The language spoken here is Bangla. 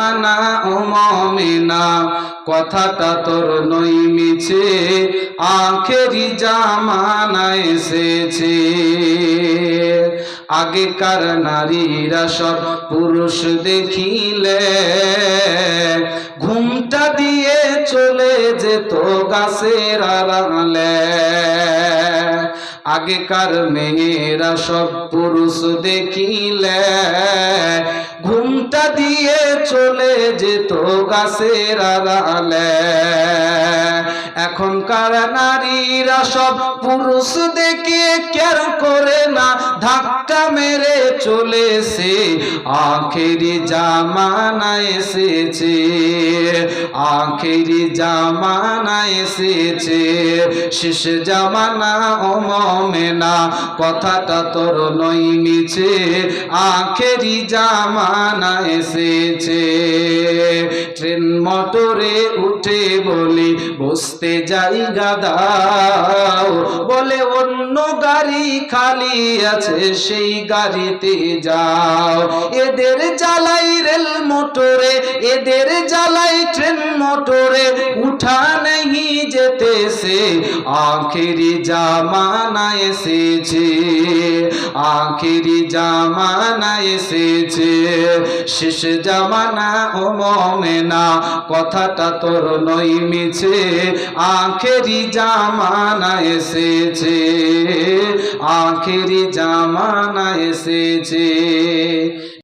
জামানা ও মমিনা, কথাটা তোর নই মিছে, আখেরি জামানা এসেছে। আগেকার নারীরা সব পুরুষ দেখিলে, ঘুমটা দিয়ে চলে যেত গাছের আড়ালে। আগেকার মেয়েরা সব পুরুষ দেখিলে। ঘুমটা দিয়ে চলে যেত গাছের আড়ালে। এখনকার নারীরা সব পুরুষ দেখে কেয়ার করে না, ধাক্কা মেরে চলেছে। আখেরি জামানা এসেছে, আখেরি জামানা এসেছে। শেষ জামানা ও মমেনা, কথাটা তোর নই মিছে। আখেরি জামানা এসেছে। ট্রেন মোটরে উঠে বলি, বসতে যাই দাও। বলে, অন্য গাড়ি খালি আছে, সেই গাড়িতে যাও। এদের জ্বালাই রেল মোটরে, এদের জ্বালাই ট্রেন মোটরে, উঠা নেই যেতেছে, আখেরি জামানা এসেছে। আখেরি জামানা এসেছে, শেষ জামানা ও মমেনা, কথাটা তোর নই মিছে, আখেরি জামানা এসেছে, আখেরি জামানা এসেছে।